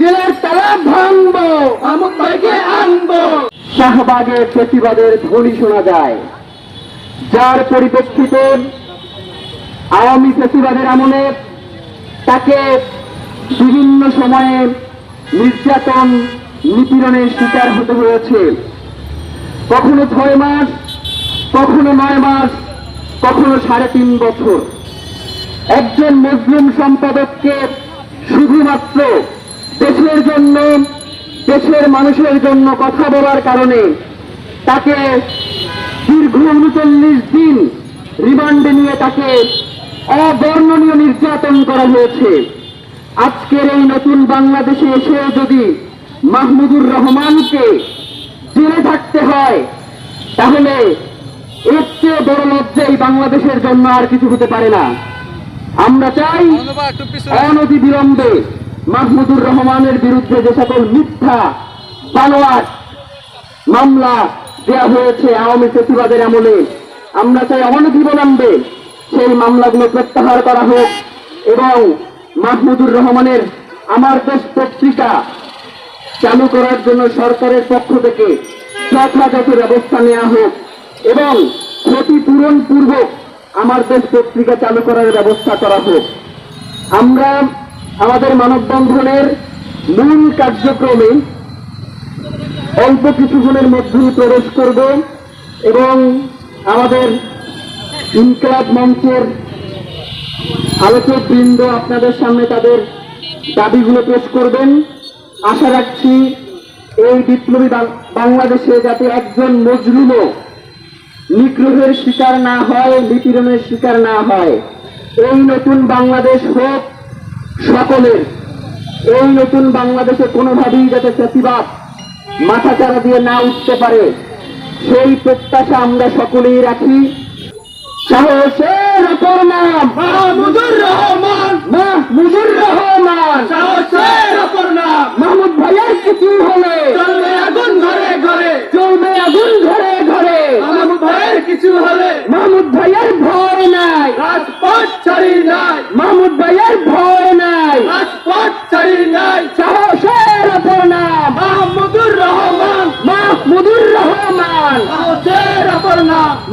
জেলার তালা ভাঙবো মাহমুদ ভাইকে আনব। শাহবাগের প্রতিবাদের ধ্বনি শোনা যায়। যার পরিপ্রেক্ষিতে আওয়ামী প্রতিবাদের আমলে তাকে বিভিন্ন সময়ে নির্যাতন নিপীড়নের শিকার হতে হয়েছে। কখনো ছয় মাস, কখনো নয় মাস, কখনো সাড়ে তিন বছর। একজন মুসলিম সম্পাদককে শুধুমাত্র দেশের জন্য দেশের মানুষের জন্য কথা বলার কারণে তাকে দীর্ঘ উনচল্লিশ দিন রিমান্ডে নিয়ে তাকে অবর্ণনীয় নির্যাতন করা হয়েছে। আজকের এই নতুন বাংলাদেশে এসে যদি মাহমুদুর রহমানকে জেলে থাকতে হয় তাহলে এর চেয়ে বড় লজ্জা এই বাংলাদেশের জন্য আর কিছু হতে পারে না। আমরা চাই অনতি বিলম্বে মাহমুদুর রহমানের বিরুদ্ধে যে সকল মিথ্যা, বানোয়াট মামলা দেয়া হয়েছে আওয়ামী প্রতিবাদের আমলে, আমরা চাই অনতি বিলম্বে সেই মামলাগুলো প্রত্যাহার করা হোক এবং মাহমুদুর রহমানের আমার দেশ পত্রিকা চালু করার জন্য সরকারের পক্ষ থেকে যথাযথ ব্যবস্থা নেওয়া হোক এবং ক্ষতিপূরণ পূর্বক আমার দেশ পত্রিকা চালু করার ব্যবস্থা করা হোক। আমরা আমাদের মানববন্ধনের মূল কার্যক্রমে অল্প কিছুক্ষণের মধ্যেই প্রবেশ করব এবং আমাদের ইনকলাব মঞ্চের আলোচক বৃন্দ আপনাদের সামনে তাদের দাবিগুলো পেশ করবেন। আশা রাখছি এই বিপ্লবী বাংলাদেশে যাতে একজন মজলুমও নিগ্রহের শিকার না হয়, নিপীড়নের শিকার না হয়, এই নতুন বাংলাদেশ হোক সকলের এই নতুন বাংলাদেশে কোনোভাবেই যাতে প্রতিবাদ মাথাচাড়া দিয়ে না উঠতে পারে, সেই প্রত্যাশা আমরা সকলেই রাখি।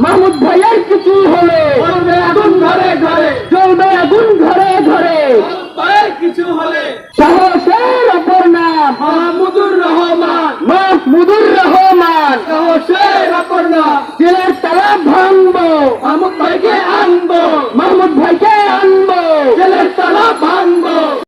মাহমুদ ভাইয়ের কিছু হলে।